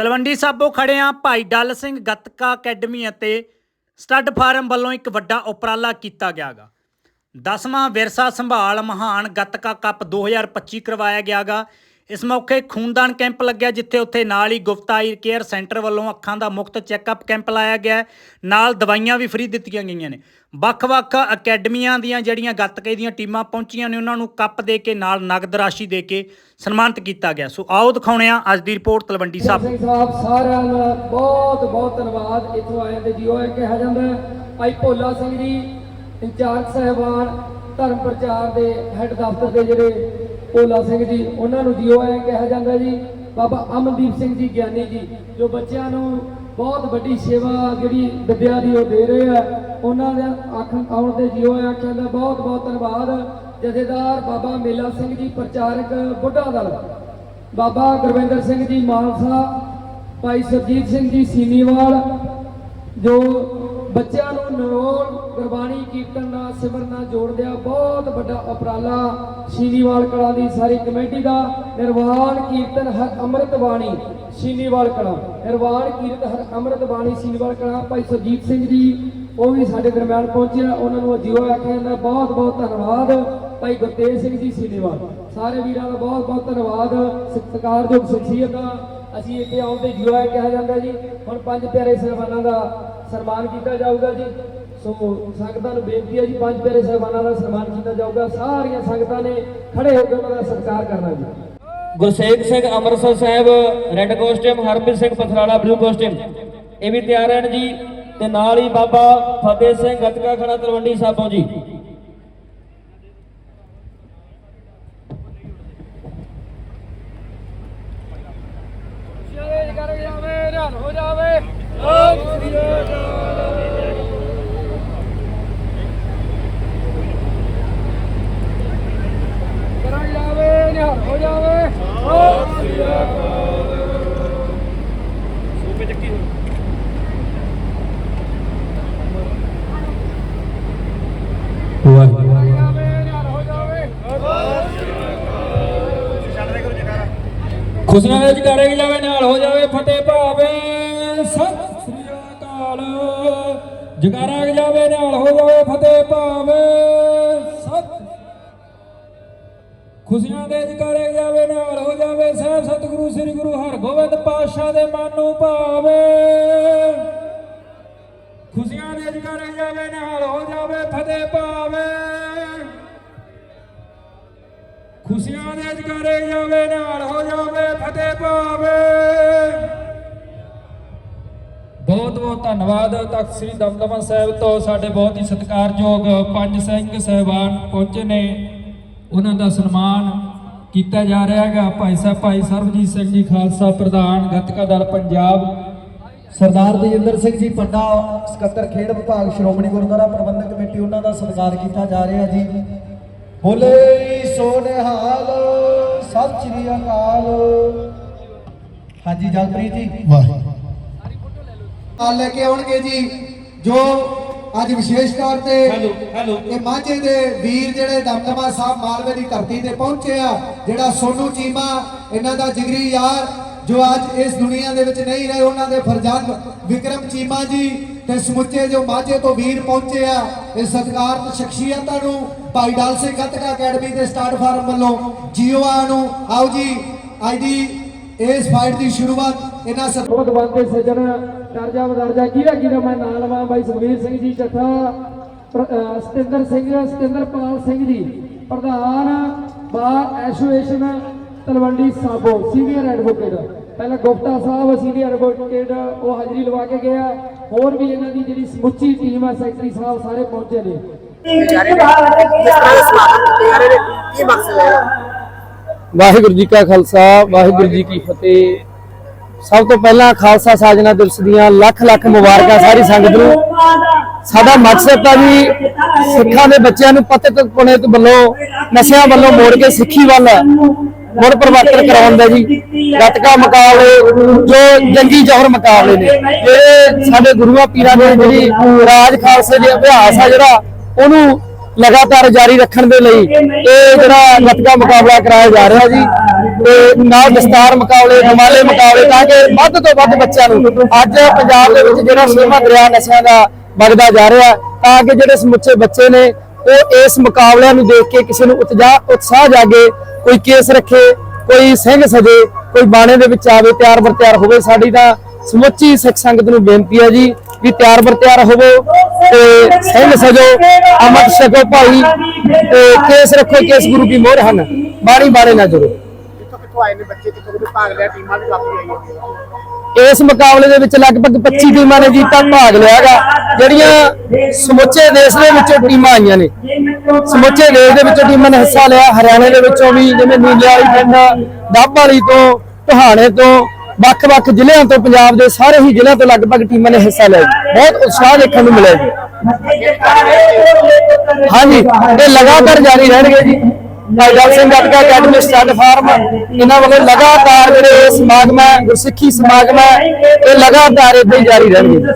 ਤਲਵੰਡੀ ਸਾਬੋ ਖੜਿਆ ਭਾਈ ਡੱਲ ਸਿੰਘ ਗੱਤਕਾ ਅਕੈਡਮੀ ਅਤੇ stud farm ਵੱਲੋਂ ਇੱਕ ਵੱਡਾ ਉਪਰਾਲਾ ਕੀਤਾ ਗਿਆਗਾ। ਦਸਵਾਂ ਵਿਰਸਾ ਸੰਭਾਲ ਮਹਾਨ ਗੱਤਕਾ ਕੱਪ 2025 ਕਰਵਾਇਆ ਗਿਆਗਾ। ਇਸ ਮੌਕੇ ਖੂਨਦਾਨ ਕੈਂਪ ਲੱਗਿਆ, ਜਿੱਥੇ ਉੱਥੇ ਨਾਲ ਹੀ ਗੁਪਤਾ ਆਈ ਕੇਅਰ ਸੈਂਟਰ ਵੱਲੋਂ ਅੱਖਾਂ ਦਾ ਮੁਫਤ ਚੈੱਕਅਪ ਕੈਂਪ ਲਾਇਆ ਗਿਆ ਨਾਲ ਦਵਾਈਆਂ ਵੀ ਫ੍ਰੀ ਦਿੱਤੀਆਂ ਗਈਆਂ ਨੇ। ਵੱਖ-ਵੱਖ ਅਕੈਡਮੀਆਂ ਦੀਆਂ ਜਿਹੜੀਆਂ ਗੱਤਕੇ ਦੀਆਂ ਟੀਮਾਂ ਪਹੁੰਚੀਆਂ ਨੇ, ਉਹਨਾਂ ਨੂੰ ਕੱਪ ਦੇ ਕੇ ਨਾਲ ਨਗਦ ਰਾਸ਼ੀ ਦੇ ਕੇ ਸਨਮਾਨਿਤ ਕੀਤਾ ਗਿਆ। ਸੋ ਆਓ ਦਿਖਾਉਣੇ ਆ ਅੱਜ ਦੀ ਰਿਪੋਰਟ ਤਲਵੰਡੀ ਸਾਹਿਬ ਸਿੰਘ ਸਾਹਿਬ, ਸਾਰਿਆਂ ਦਾ ਬਹੁਤ ਬਹੁਤ ਧੰਨਵਾਦ। ਇੱਥੋਂ ਆਏ ਤੇ ਜੀਓ ਕਿਹਾ ਜਾਂਦਾ ਭਾਈ ਭੋਲਾ ਸਿੰਘ ਜੀ, ਇੰਚਾਰਜ ਸਹਿਬਾਨ, ਧਰਮ ਪ੍ਰਚਾਰ ਦੇ ਹੈੱਡ ਦਫ਼ਤਰ ਦੇ ਜਿਹੜੇ ਭੋਲਾ ਸਿੰਘ ਜੀ, ਉਹਨਾਂ ਨੂੰ ਜੀਓ ਐ ਕਿਹਾ ਜਾਂਦਾ ਜੀ। ਬਾਬਾ ਅਮਨਦੀਪ ਸਿੰਘ ਜੀ ਗਿਆਨੀ ਜੀ, ਜੋ ਬੱਚਿਆਂ ਨੂੰ ਬਹੁਤ ਵੱਡੀ ਸੇਵਾ ਜਿਹੜੀ ਵਿਦਿਆ ਦੀ ਉਹ ਦੇ ਰਹੇ ਆ, ਉਹਨਾਂ ਦੇ ਅੱਖ ਆਉਣ ਤੇ ਜੀਓ ਐ ਆਖਿਆ ਬਹੁਤ ਬਹੁਤ ਧੰਨਵਾਦ। ਜਥੇਦਾਰ ਬਾਬਾ ਮੇਲਾ ਸਿੰਘ ਜੀ, ਪ੍ਰਚਾਰਕ ਬੁੱਢਾ ਦਲ। ਬਾਬਾ ਗੁਰਵਿੰਦਰ ਸਿੰਘ ਜੀ, ਮਾਨਸਾ। ਭਾਈ ਸਰਜੀਤ ਸਿੰਘ ਜੀ, ਸੀਨੀਵਾਲ, ਜੋ ਬੱਚਿਆਂ ਨੂੰ ਨਰੋਲ ਗੁਰਬਾਣੀ ਕੀਰਤਨ ਨਾਲ ਸਿਮਰ ਨਾਲ ਜੋੜਦਿਆਂ ਬਹੁਤ ਵੱਡਾ ਉਪਰਾਲਾ ਸੀਨੀਵਾਲ ਕਲਾ ਦੀ ਸਾਰੀ ਕਮੇਟੀ ਦਾ ਨਿਰਵਾਣ ਕੀਰਤਨ ਹਰ ਅੰਮ੍ਰਿਤ ਬਾਣੀ ਸੀਨੀਵਾਲ ਕਲਾ। ਨਿਰਵਾਣ ਕੀਰਤਨ ਹਰ ਅੰਮ੍ਰਿਤ ਬਾਣੀ ਸੀਨੀਵਾਲ ਕਲਾ। ਭਾਈ ਸੁਰਜੀਤ ਸਿੰਘ ਜੀ, ਉਹ ਵੀ ਸਾਡੇ ਦਰਮਿਆਨ ਪਹੁੰਚਿਆ ਉਹਨਾਂ ਨੂੰ ਜੀਓ ਆਖਿਆ ਜਾਂਦਾ ਬਹੁਤ ਬਹੁਤ ਧੰਨਵਾਦ ਭਾਈ ਗੁਰਤੇਜ ਸਿੰਘ ਜੀ ਸੀਨੀਵਾਲ। ਸਾਰੇ ਵੀਰਾਂ ਦਾ ਬਹੁਤ ਬਹੁਤ ਧੰਨਵਾਦ। ਸਤਿਕਾਰਯੋਗ ਸ਼ਖਸੀਅਤ ਦਾ। ਅਸੀਂ ਇੱਥੇ ਆਉਣ ਤੇ ਜੀਓ ਕਿਹਾ ਜਾਂਦਾ ਜੀ। ਹੁਣ ਪੰਜ ਪਿਆਰੇ ਸਹਿਬਾਨਾਂ ਦਾ ਸਨਮਾਨ ਕੀਤਾ ਜਾਊਗਾ ਜੀ। ਸੋ ਸੰਗਤਾਂ ਨੂੰ ਬੇਨਤੀ ਹੈ ਜੀ, ਪੰਜ ਪਿਆਰੇ ਸਹਿਬਾਨਾਂ ਦਾ ਸਨਮਾਨ ਕੀਤਾ ਜਾਊਗਾ। ਸਾਰੀਆਂ ਸੰਗਤਾਂ ਨੇ ਖੜੇ ਹੋ ਕੇ ਉਹਨਾਂ ਦਾ ਸਤਿਕਾਰ ਕਰਨਾ ਜੀ। Gursewak Singh Amritsar Sahib red costume Harpreet Singh Pathrala blue costume ਇਹ ਵੀ ਤਿਆਰ ਹਨ ਜੀ, ਤੇ ਨਾਲ ਹੀ ਬਾਬਾ ਫਤਿਹ ਸਿੰਘ ਗਤਕਾ ਖੜਾ ਤਲਵੰਡੀ ਸਾਬੋ ਜੀ ਕਰ ਜਾਵੇ ਧਿਆਨ ਹੋ ਜਾਵੇ ਕਰਾਂ ਜਾਵੇ ਨਿਹਾਲ ਹੋ ਜਾਵੇ ਜਾਵੇ ਨਿਹਾਲ ਹੋ ਜਾਵੇ। ਖੁਸ਼ੀਆਂ ਵਿੱਚ ਕਰੇ ਜਾਵੇ ਨਾਲ ਹੋ ਜਾਵੇ ਫਤਿਹ ਭਾਵੇ। ਸਤਿ ਸ੍ਰੀ ਅਕਾਲ। ਜਗਾਰਾ ਜਾਵੇ ਨਾਲ ਹੋ ਜਾਵੇ ਫਤਿਹ ਭਾਵੇ। ਖੁਸ਼ੀਆਂ ਦੇ ਜਗਾਰੇ ਜਾਵੇ, ਨਾਲ ਹੋ ਜਾਵੇ ਸਹਿਬ ਸਤਿਗੁਰੂ, ਸ੍ਰੀ ਗੁਰੂ ਹਰਗੋਬਿੰਦ ਪਾਤਸ਼ਾਹ ਦੇ ਮਨ ਨੂੰ ਭਾਵੇ। ਖੁਸ਼ੀਆਂ ਦੇ ਜਗਾਰੇ ਜਾਵੇ, ਨਾਲ ਹੋ ਜਾਵੇ ਫਤਿਹ ਪਾਵੇ ਖੁਸ਼ੀਆਂ ਦੇ ਜਗਾਰੇ ਜਾਵੇ, ਨਾਲ ਹੋ ਜਾਵੇ ਫਤਿਹ ਪਾਵੇ ਬਹੁਤ ਬਹੁਤ ਧੰਨਵਾਦ ਤਖਤ ਸ੍ਰੀ ਦਮਦਮਾ ਸਾਹਿਬ ਤੋਂ। ਸਾਡੇ ਬਹੁਤ ਹੀ ਸਤਿਕਾਰਯੋਗ ਪੰਜ ਸਿੰਘ ਸਹਿਬਾਨ ਪਹੁੰਚੇ ਨੇ। ਉਹਨਾਂ ਦਾ ਸਨਮਾਨ ਕੀਤਾ ਜਾ ਰਿਹਾ ਹੈਗਾ। ਭਾਈ ਸਾਹਿਬ ਭਾਈ ਸਰਬਜੀਤ ਸਿੰਘ ਜੀ ਖਾਲਸਾ ਪ੍ਰਧਾਨ ਗੱਤਕਾ ਦਲ ਪੰਜਾਬ। ਸਰਦਾਰ ਤੇਜਿੰਦਰ ਸਿੰਘ ਜੀ ਪੱਡਾ ਸਕੱਤਰ ਖੇਡ ਵਿਭਾਗ ਸ਼੍ਰੋਮਣੀ ਗੁਰਦੁਆਰਾ ਪ੍ਰਬੰਧਕ ਕਮੇਟੀ ਉਹਨਾਂ ਦਾ ਸਤਿਕਾਰ ਕੀਤਾ ਜਾ ਰਿਹਾ ਜੀ। ਬੋਲੇ ਸੋ ਨਿਹਾਲ ਸਤਿ ਸ੍ਰੀ ਅਕਾਲ। ਹਾਂਜੀ ਜਲਪ੍ਰੀਤ ਜੀ। ਵਾਹਿਗੁਰੂ। ਨਾਲ ਲੈ ਕੇ ਆਉਣਗੇ ਜੀ ਜੋ ਅੱਜ ਵਿਸ਼ੇਸ਼ ਤੌਰ ਤੇ ਇਹ ਮਾਝੇ ਦੇ ਵੀਰ ਜਿਹੜੇ ਦਮਦਮਾ ਸਾਹਿਬ ਮਾਲਵੇ ਦੀ ਧਰਤੀ ਤੇ ਪਹੁੰਚੇ ਆ ਜਿਹੜਾ ਸੋਨੂ ਚੀਮਾ ਇਹਨਾਂ ਦਾ ਜਿਗਰੀ ਯਾਰ ਜੋ ਅੱਜ ਇਸ ਦੁਨੀਆ ਦੇ ਵਿੱਚ ਨਹੀਂ ਰਹੇ ਉਹਨਾਂ ਦੇ ਫਰਜ਼ੰਦ ਵਿਕਰਮ ਚੀਮਾ ਜੀ ਤੇ ਸਮੁੱਚੇ ਜੋ ਮਾਝੇ ਤੋਂ ਵੀਰ ਪਹੁੰਚੇ ਆ ਇਹ ਸਤਿਕਾਰਤ ਸ਼ਖਸੀਅਤਾਂ ਨੂੰ ਭਾਈ ਡਾਲ ਸਿੰਘ ਗੱਤਕਾ ਅਕੈਡਮੀ ਦੇ ਸਟਾਰਟ ਫਾਰਮ ਵੱਲੋਂ ਜੀਓਆ ਨੂੰ ਆਓ ਜੀ ਅੱਜ ਦੀ ਇਸ ਫਾਈਟ ਦੀ ਸ਼ੁਰੂਆਤ ਇਹਨਾਂ ਸਤ ਬਹੁਤ ਬੰਦੇ ਸੱਜਣ ਦਰਜਾ ਬਦਰਜਾ ਕਿਹਦਾ ਕਿਹਦਾ ਮੈਂ ਨਾਂ ਲਵਾਂ ਬਾਈ ਸੁਖਵੀਰ ਸਿੰਘ ਜੀ ਚੱਠਾ ਸਤਿੰਦਰ ਸਿੰਘ ਸਤਿੰਦਰਪਾਲ ਸਿੰਘ ਜੀ ਪ੍ਰਧਾਨ bar association Talwandi Sabo senior advocate. ਪਹਿਲਾਂ ਗੁਪਤਾ ਸਾਹਿਬ ਸੀਨੀਅਰ ਐਡਵੋਕੇਟ ਉਹ ਹਾਜ਼ਰੀ ਲਵਾ ਕੇ ਗਿਆ। ਹੋਰ ਵੀ ਇਹਨਾਂ ਦੀ ਜਿਹੜੀ ਸਮੁੱਚੀ ਟੀਮ ਹੈ ਸੈਕਟਰੀ ਸਾਹਿਬ ਸਾਰੇ ਪਹੁੰਚੇ ਨੇ। ਵਾਹਿਗੁਰੂ ਜੀ ਕਾ ਖਾਲਸਾ, ਵਾਹਿਗੁਰੂ ਜੀ ਕੀ ਫਤਿਹ। ਸਭ ਤੋਂ ਪਹਿਲਾਂ ਖਾਲਸਾ ਸਾਜਣਾ ਦਿਵਸ ਦੀਆਂ ਲੱਖ ਲੱਖ ਮੁਬਾਰਕਾਂ ਸਾਰੀ ਸੰਗਤ ਨੂੰ। ਸਾਡਾ ਮਕਸਦ ਤਾਂ ਵੀ ਸਿੱਖਾਂ ਦੇ ਬੱਚਿਆਂ ਨੂੰ ਪਤਿਤ ਪੁਣੇ ਤੋਂ ਵੱਲੋਂ, ਨਸ਼ਿਆਂ ਵੱਲੋਂ ਮੋੜ ਕੇ ਸਿੱਖੀ ਵੱਲ ਮੁੜ ਪਰਿਵਰਤਨ ਕਰਾਉਣ ਦਾ ਜੀ। ਗੱਤਕਾ ਮੁਕਾਬਲੇ, ਜੋ ਜੰਗੀ ਜੋਹਰ ਮੁਕਾਬਲੇ ਨੇ। ਇਹ ਸਾਡੇ ਗੁਰੂਆਂ ਪੀਰਾਂ ਦੇ ਜਿਹੜੀ ਰਾਜ ਖਾਲਸੇ ਦੇ ਅਭਿਆਸ ਆ ਜਿਹੜਾ, ਉਹਨੂੰ ਲਗਾਤਾਰ ਜਾਰੀ ਰੱਖਣ ਦੇ ਲਈ ਇਹ ਜਿਹੜਾ ਗੱਤਕਾ ਮੁਕਾਬਲਾ ਕਰਾਇਆ ਜਾ ਰਿਹਾ ਜੀ, ਤੇ ਨਾਲ ਦਸਤਾਰ ਮੁਕਾਬਲੇ ਦਮਾਲੇ ਮੁਕਾਬਲੇ, ਤਾਂ ਕਿ ਵੱਧ ਤੋਂ ਵੱਧ ਬੱਚਿਆਂ ਨੂੰ ਅੱਜ ਪੰਜਾਬ ਦੇ ਵਿੱਚ ਜਿਹੜਾ ਛੇਵਾਂ ਦਰਿਆ ਨਸ਼ਿਆਂ ਦਾ ਵਗਦਾ ਜਾ ਰਿਹਾ, ਤਾਂ ਕਿ ਜਿਹੜੇ ਸਮੁੱਚੇ ਬੱਚੇ ਨੇ, ਉਹ ਇਸ ਮੁਕਾਬਲਿਆਂ ਨੂੰ ਦੇਖ ਕੇ ਕਿਸੇ ਨੂੰ ਉਤਸ਼ਾਹ ਉਤਸ਼ਾਹ ਜਾਗੇ, ਕੋਈ ਕੇਸ ਰੱਖੇ, ਕੋਈ ਸਿੰਘ ਸਜੇ, ਕੋਈ ਬਾਣੇ ਦੇ ਵਿੱਚ ਆਵੇ ਤਿਆਰ ਬਰ ਤਿਆਰ ਹੋਵੇ, ਸਾਡੀ ਤਾਂ ਸਮੁੱਚੀ ਸਿੱਖ ਸੰਗਤ ਨੂੰ ਬੇਨਤੀ ਹੈ ਜੀ ਵੀ ਤਿਆਰ ਬਰ ਤਿਆਰ ਹੋਵੋ ਤੇ ਸਿੰਘ ਸਜੋ ਅਮਰ ਛਕੋ ਭਾਈ ਤੇ ਕੇਸ ਰੱਖੋ ਕੇਸ ਗੁਰੂ ਕੀ ਮੋਹਰ ਹਨ। ਬਾਣੀ ਬਾਣੇ ਨਾ ਜੁੜੋ। ਕਿੱਥੋਂ ਕਿੱਥੋਂ ਆਏ ਨੇ ਬੱਚੇ ਕਿੱਥੋਂ ਕਿੱਥੋਂ ਭਾਗ ਲਿਆ ਟੀਮਾਂ ਵੀ ਕਾਫੀ ਆਈਆਂ ਹੋਈਆਂ। ਇਸ ਮੁਕਾਬਲੇ ਦੇ ਵਿੱਚ ਲਗਭਗ 25 ਟੀਮਾਂ ਨੇ ਜੀਤਾ ਭਾਗ ਲਿਆਗਾ ਜਿਹੜੀਆਂ ਸਮੁੱਚੇ ਦੇਸ਼ ਦੇ ਵਿੱਚੋਂ ਟੀਮਾਂ ਆਈਆਂ ਨੇ। ਸਮੁੱਚੇ ਦੇਸ਼ ਦੇ ਵਿੱਚੋਂ ਟੀਮਾਂ ਨੇ ਹਿੱਸਾ ਲਿਆ। ਹਰਿਆਣੇ ਦੇ ਵਿੱਚੋਂ ਵੀ ਜਿਵੇਂ ਨੀਲੇ ਵਾਲੀ ਪਿੰਡ ਡੱਬ ਵਾਲੀ ਤੋਂ ਟਹਾਣੇ ਤੋਂ ਵੱਖ-ਵੱਖ ਜ਼ਿਲ੍ਹਿਆਂ ਤੋਂ ਪੰਜਾਬ ਦੇ ਸਾਰੇ ਹੀ ਜ਼ਿਲ੍ਹਿਆਂ ਤੋਂ ਲਗਭਗ ਟੀਮਾਂ ਨੇ ਹਿੱਸਾ ਲਿਆ ਜੀ। ਬਹੁਤ ਉਤਸ਼ਾਹ ਦੇਖਣ ਨੂੰ ਮਿਲਿਆ ਜੀ। ਹਾਂਜੀ, ਇਹ ਲਗਾਤਾਰ ਜਾਰੀ ਰਹਿਣਗੇ ਜੀ। Bhai Singh Gatka academy stud farm ਇਹਨਾਂ ਵੱਲੋਂ ਲਗਾਤਾਰ ਜਿਹੜੇ ਇਹ ਸਮਾਗਮ ਹੈ, ਗੁਰਸਿੱਖੀ ਸਮਾਗਮ ਹੈ, ਇਹ ਲਗਾਤਾਰ ਏਦਾਂ ਹੀ ਜਾਰੀ ਰਹਿਣਗੇ।